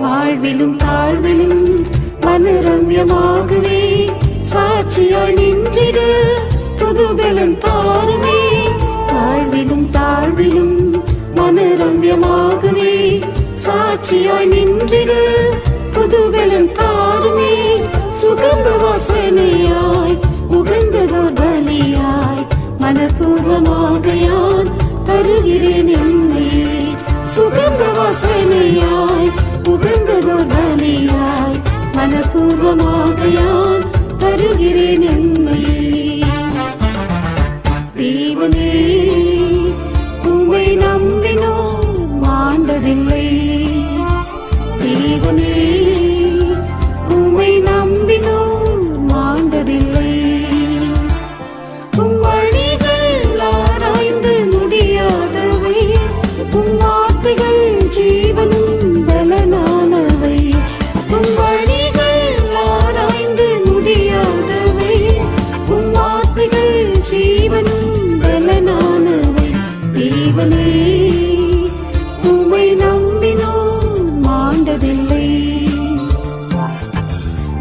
வாழ்விலும் தாழ்விலும் மனரம்யமாகவே சாட்சியாய் நின்றிடு புதுபலம் தாருமே. வாழ்விலும் தாழ்விலும் மனரம்யமாகவே சாட்சியாய் நின்றிடு புதுபலம் தாருமே. சுகந்த வாசனையாய் உகந்ததோர் பலியாய் மனப்பூர்வமாக யான் தருகிறேன் என்னை சுகந்த வாசனையாய் உகந்ததோர் பலியாய் மனப்பூர்வமாக யான் தருகிறேன் என்னை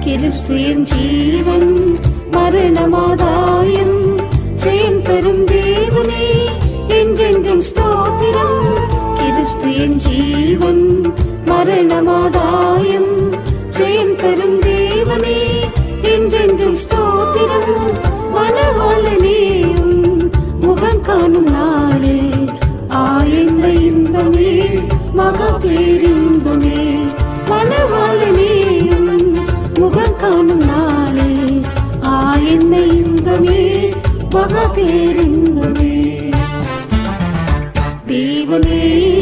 கிறிஸ்துவின் ஜீவன் மரணமாதாயம். ஜெயம் தரும் தேவனே என்றென்றும் ஸ்தோத்திரம். கிறிஸ்துவின் ஜீவன் மரணமாதாயம். ஜெயம் தரும் தேவனே என்றென்றும் ஸ்தோத்திரம். மனவாளனேயும் முகம் காணும் நாளில் ஆயந்த இன்பமே மக பேரின்பமே இன்பமே மக பேரின்பமே. தேவனே